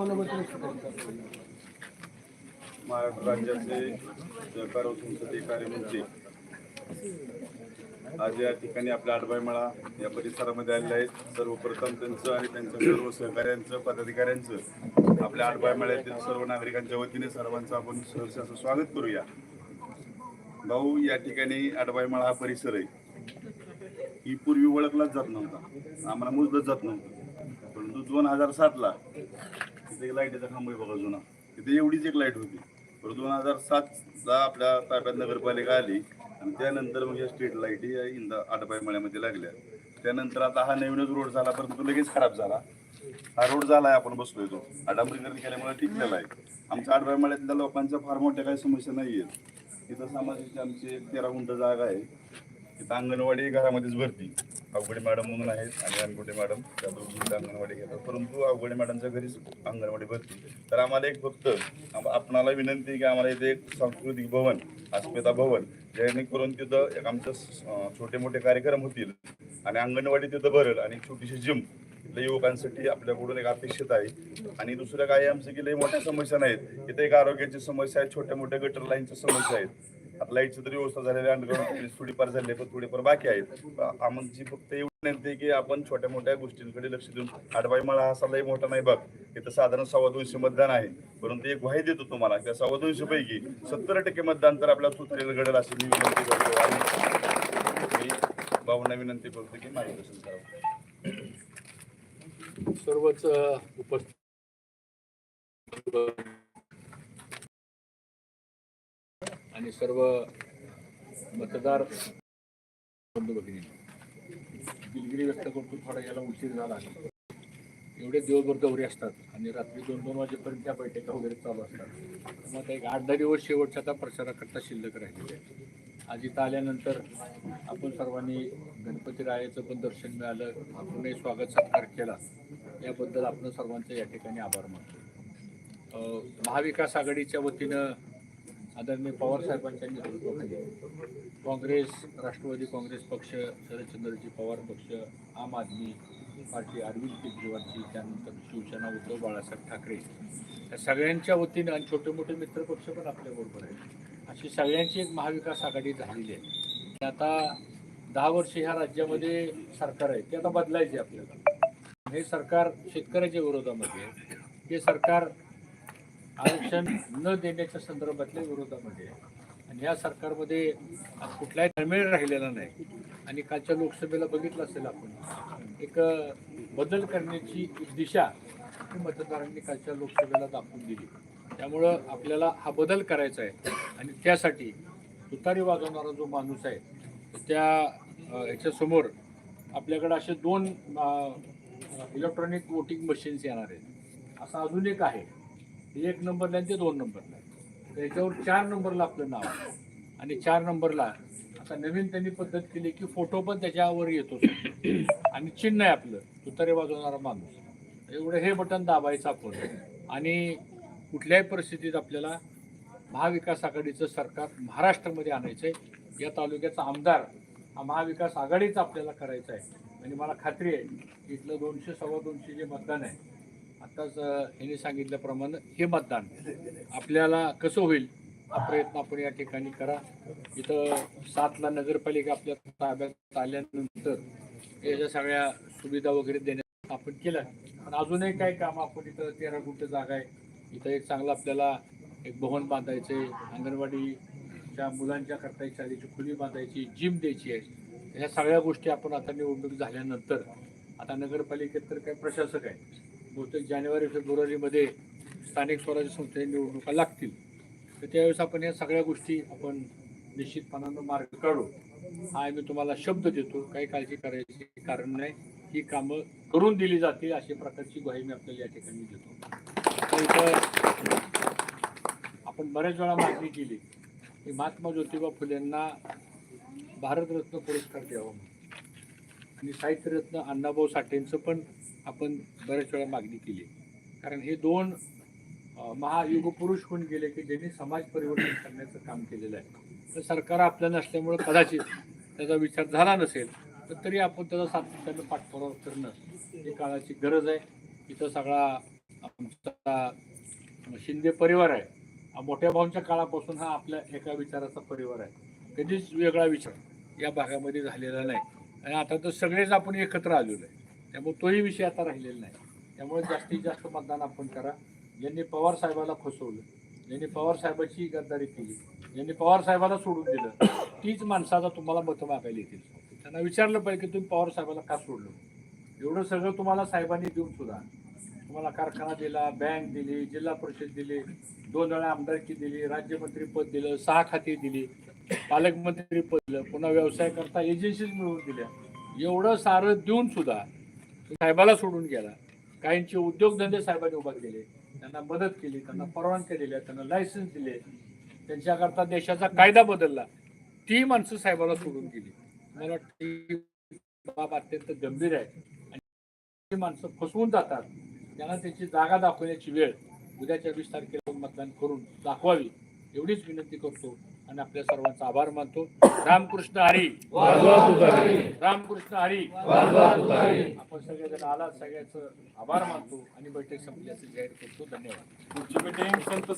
मनोगत व्यक्त करतात महाराष्ट्र राज्याचे सहकार व संसदीय कार्यमंत्री आज या ठिकाणी आपल्या आडबाईमळा या परिसरामध्ये आलेले आहेत. सर्वप्रथम त्यांचं आणि त्यांच्या सर्व सहकाऱ्यांचं पदाधिकाऱ्यांचं आपल्या आडबाईमळ्यातील सर्व नागरिकांच्या वतीने सर्वांचं आपण सहर्ष असं स्वागत करूया. भाऊ या ठिकाणी आडबाईमळा हा परिसर आहे. ही पूर्वी ओळखलाच जात नव्हता. आम्हाला मोजलंच जात नव्हतं. परंतु दोन हजार सातला तिथे एक लाईटीचा खांब आहे बघा जुना. तिथे एवढीच एक लाइट होती. पण दोन हजार सातला आपल्या ताब्यात नगरपालिका आली आणि त्यानंतर मग या स्ट्रीट लाईटी या इंदा आटपाई मळ्यामध्ये लागल्या. त्यानंतर आता हा नवीनच रोड झाला परंतु लगेच खराब झाला. हा रोड झालाय आपण बसलोय तो. आडांबरीकरण केल्यामुळे टिकलेला आहे आमच्या आडबाई मळ्यातल्या लोकांच्या फार मोठ्या काही समस्या नाही आहेत इथं सामाजिक आमची एक तेरा गुंठ जागा आहे. इथं अंगणवाडी घरामध्येच भरती. अवघडे मॅडम म्हणून आहेत आणि अनगुडे मॅडम त्या दोघी अंगणवाडी घेतात. परंतु अवघडे मॅडमच्या घरीच अंगणवाडी भरती. तर आम्हाला एक फक्त आपणाला विनंती की आम्हाला इथे एक सांस्कृतिक भवन अस्मिता भवन जेणेकरून तिथं एक आमचं छोटे मोठे कार्यक्रम होतील आणि अंगणवाडी तिथं भरेल आणि एक छोटीशी जिम इथल्या युवकांसाठी आपल्याकडून एक अपेक्षित आहे. आणि दुसरं काय आमचं की लई मोठ्या समस्या नाहीत. इथे एक आरोग्याची समस्या आहे छोट्या मोठ्या गटर लाईनच्या समस्या आहेत. लाईटची तरी व्यवस्था झालेली अंडरग्राऊंड थोडीफार झाली पण थोडीफार बाकी आहेत. आमची फक्त एवढी विनंती की आपण छोट्या मोठ्या गोष्टींकडे लक्ष देऊन आडबाई मला हा लई मोठा नाही बघ. इथं साधारण सव्वा दोनशे मतदान आहे. परंतु एक ग्वाही देतो तुम्हाला त्या सव्वा दोनशे पैकी सत्तर टक्के मतदान तर आपल्या सुतरेला घडेल अशी मी विनंती करतो. आणि मी भाऊंना विनंती करतो की मार्गदर्शन करावं. सर्वच उपस्थित आणि सर्व मतदार बंधू भगिनी दिलगिरी व्यक्त करतो थोडा याला उशीर झाला एवढे दिवसभर दौरे असतात आणि रात्री दोन दोन वाजेपर्यंत त्या बैठका वगैरे चालू असतात. मग आता एक आठ दहा दिवस शेवटच्या त्या प्रचाराकरता शिल्लक राहिलेली आहे. आज इथं आल्यानंतर आपण सर्वांनी गणपती रायाचं पण दर्शन मिळालं. आपणही स्वागत सत्कार केला. याबद्दल आपण सर्वांचे या ठिकाणी आभार मानतो. महाविकास आघाडीच्या वतीनं आदरणीय पवार साहेबांच्या नेतृत्वाखाली काँग्रेस राष्ट्रवादी काँग्रेस पक्ष शरदचंद्रजी पवार पक्ष आम आदमी पार्टी अरविंद केजरीवालची त्यानंतर शिवसेना उद्धव बाळासाहेब ठाकरे. या सगळ्यांच्या वतीनं आणि छोटे मोठे मित्रपक्ष पण आपल्याबरोबर आहेत. अशी सगळ्यांची एक महाविकास आघाडी झालेली आहे. आता दहा वर्ष ह्या राज्यामध्ये सरकार आहे ते आता बदलायचे आपल्याला. हे सरकार शेतकऱ्याच्या विरोधामध्ये हे सरकार आरक्षण न देण्याच्या संदर्भातल्या विरोधामध्ये आहे. आणि या सरकारमध्ये कुठलाही तळमेळ राहिलेला नाही. आणि कालच्या लोकसभेला बघितलं असेल आपण एक बदल करण्याची दिशा मतदारांनी कालच्या लोकसभेला दाखवून दिली. त्यामुळं आपल्याला हा बदल करायचा आहे. आणि त्यासाठी तुतारी वाजवणारा जो माणूस आहे त्या ह्याच्यासमोर याच्यासमोर आपल्याकडे असे दोन इलेक्ट्रॉनिक वोटिंग मशीन्स येणार आहेत. असं अजून एक आहे. एक नंबरला आणि ते दोन नंबरला त्याच्यावर चार नंबरला आपलं नाव आहे. आणि चार नंबरला आता नवीन त्यांनी पद्धत केली की फोटो पण त्याच्यावर येतो. आणि चिन्ह आहे आपलं तुतारे वाजवणारा माणूस. एवढं हे बटन दाबायचं आपण. आणि कुठल्याही परिस्थितीत आपल्याला महाविकास आघाडीचं सरकार महाराष्ट्रामध्ये आणायचं आहे या तालुक्याचा आमदार हा महाविकास आघाडीचा आपल्याला करायचा आहे. आणि मला खात्री आहे इथलं दोनशे सव्वा दोनशे जे मतदान आहे आताच यांनी सांगितल्याप्रमाणे हे मतदान आपल्याला कसं होईल हा प्रयत्न आपण या ठिकाणी करा. इथं सातला नगरपालिका आपल्या ताब्यात आल्यानंतर याच्या सगळ्या सुविधा वगैरे देण्यात आपण केलं. पण अजूनही काही काम आपण इथं तेरा गुंठ जागा आहे. इथं एक चांगलं आपल्याला एक भवन बांधायचं आहे. अंगणवाडीच्या मुलांच्या करता एक शाळेची खुली बांधायची जिम द्यायची आहे. ह्या सगळ्या गोष्टी आपण आता निवडणूक झाल्यानंतर आता नगरपालिकेत तर काही प्रशासक आहे बहुतेक जानेवारी फेब्रुवारीमध्ये स्थानिक स्वराज्य संस्थेच्या निवडणुका लागतील. तर त्यावेळेस आपण या सगळ्या गोष्टी आपण निश्चितपणानं मार्ग काढू. हा मी तुम्हाला शब्द देतो काही काळजी करायची कारण नाही. ही कामं करून दिली जातील अशा प्रकारची ग्वाही मी आपल्याला या ठिकाणी देतो. तर इथं आपण बऱ्याच वेळा मागणी केली की महात्मा ज्योतिबा फुलेंना भारतरत्न पुरस्कार द्यावा आणि साहित्यरत्न अण्णाभाऊ साठेंचं पण आपण बऱ्याच वेळा मागणी केली. कारण हे दोन महायुग पुरुष होऊन गेले की ज्यांनी समाज परिवर्तन करण्याचं काम केलेलं आहे. तर सरकार आपल्या नसल्यामुळं कदाचित त्याचा विचार झाला नसेल तर तरी आपण त्याचा सातत्यानं पाठपुरावा करणं ही काळाची गरज आहे. इथं सगळा आमचा शिंदे परिवार आहे. मोठ्या भाऊंच्या काळापासून हा आपल्या एका विचाराचा परिवार आहे. कधीच वेगळा विचार या भागामध्ये झालेला नाही. आणि आता तर सगळेच आपण एकत्र आलेलो आहे. त्यामुळे तोही विषय आता राहिलेला नाही. त्यामुळे जास्तीत जास्त मतदान आपण करा. यांनी पवार साहेबाला फसवलं यांनी पवार साहेबाची गद्दारी केली यांनी पवार साहेबाला सोडून दिलं तीच माणसाचा तुम्हाला मतं मागायला येतील. त्यांना विचारलं पाहिजे की तुम्ही पवार साहेबाला का सोडलं? एवढं सगळं तुम्हाला साहेबांनी देऊन सुद्धा. तुम्हाला कारखाना दिला बँक दिली जिल्हा परिषद दिली दोन वेळा आमदारकी दिली राज्यमंत्री पद दिलं सहा खाती दिली पालकमंत्री पद दिलं पुन्हा व्यवसाय करता एजन्सीज मिळवून दिल्या. एवढं सारं देऊन सुद्धा साहेबाला सोडून गेला. काहींचे उद्योगधंदे साहेबांनी उभा केले. त्यांना मदत केली त्यांना परवानग्या दिल्या त्यांना लायसन्स दिले. त्यांच्याकरता देशाचा कायदा बदलला. ती माणसं साहेबाला सोडून गेली. मला वाटतं ही बाब अत्यंत गंभीर आहे. आणि ती माणसं फसवून जातात. त्यांना त्याची जागा दाखवण्याची वेळ उद्याच्या वीस तारखेला मतदान करून दाखवावी. एवढीच विनंती करतो. आणि आपल्या सर्वांचा आभार मानतो. रामकृष्ण हरी. रामकृष्ण हरी. आपण सगळेजण आला सगळ्याचं आभार मानतो आणि बैठक संपल्याचं जाहीर करतो. धन्यवाद. पुढची मीटिंग संत